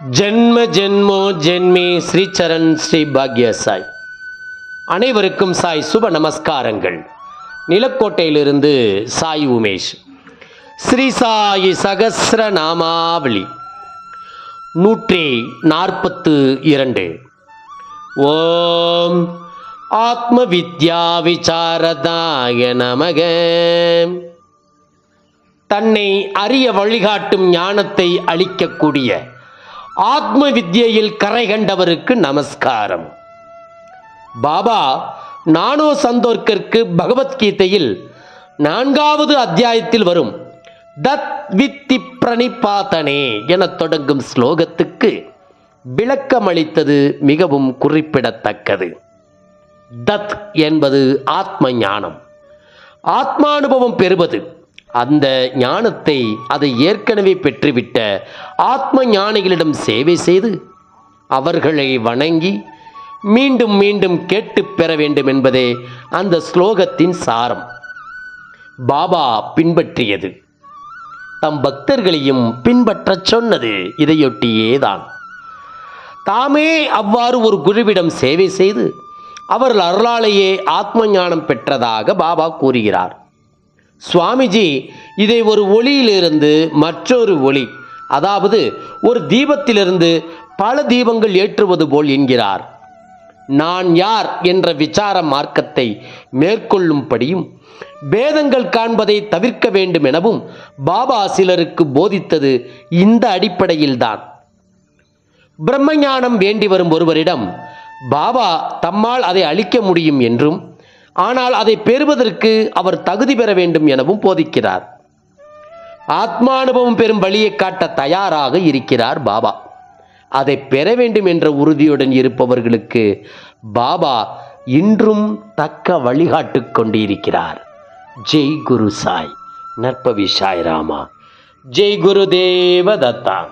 ஜென்ம ஜென்மோ ஜென்மே ஸ்ரீ சரண் ஸ்ரீ பாக்ய சாய் அனைவருக்கும் சாய் சுப நமஸ்காரங்கள். நிலக்கோட்டையிலிருந்து சாய் உமேஷ். ஸ்ரீ சாயி சகசிர நாமாவளி. நூற்றி நாற்பத்து இரண்டு. ஓம் ஆத்ம வித்யா விசாரதாய நமக. தன்னை அறிய வழிகாட்டும் ஞானத்தை அளிக்கக்கூடிய ஆத்ம வித்யையில் கரை கண்டவருக்கு நமஸ்காரம். பாபா நானோ சந்தோர்க்கிற்கு பகவத்கீதையில் நான்காவது அத்தியாயத்தில் வரும் தத் வித்தி பிரணிபாதனே என தொடங்கும் ஸ்லோகத்துக்கு விளக்கமளித்தது மிகவும் குறிப்பிடத்தக்கது. தத் என்பது ஆத்ம ஞானம் ஆத்மானுபவம் பெறுவது அந்த ஞானத்தை அதை ஏற்கனவே பெற்றுவிட்ட ஆத்ம ஞானிகளிடம் சேவை செய்து அவர்களை வணங்கி மீண்டும் மீண்டும் கேட்டுப் பெற வேண்டும் என்பதே அந்த ஸ்லோகத்தின் சாரம். பாபா பின்பற்றியது. தம் பக்தர்களையும் பின்பற்றச் சொன்னது இதையொட்டியேதான் தாமே அவ்வாறு ஒரு குருவிடம் சேவை செய்து அவர்கள் அருளாலேயே ஆத்ம ஞானம் பெற்றதாக பாபா கூறுகிறார். சுவாமிஜி இதை ஒரு ஒளியிலிருந்து மற்றொரு ஒளி அதாவது ஒரு தீபத்திலிருந்து பல தீபங்கள் ஏற்றுவது போல் என்கிறார். நான் யார் என்ற விசார மார்க்கத்தை மேற்கொள்ளும்படியும் பேதங்கள் காண்பதை தவிர்க்க வேண்டும் எனவும் பாபா சிலருக்கு போதித்தது இந்த அடிப்படையில்தான். பிரம்மஞானம் வேண்டி வரும் ஒருவரிடம் பாபா தம்மால் அதை அளிக்க முடியும் என்றும் ஆனால் அதை பெறுவதற்கு அவர் தகுதி பெற வேண்டும் எனவும் போதிக்கிறார். ஆத்மானுபவம் பெறும் வழியை காட்ட தயாராக இருக்கிறார் பாபா. அதை பெற வேண்டும் என்ற உறுதியுடன் இருப்பவர்களுக்கு பாபா இன்றும் தக்க வழிகாட்டு கொண்டிருக்கிறார். ஜெய் குரு சாய். நற்பவி சாய் ராமா. ஜெய் குரு தேவதத்தான்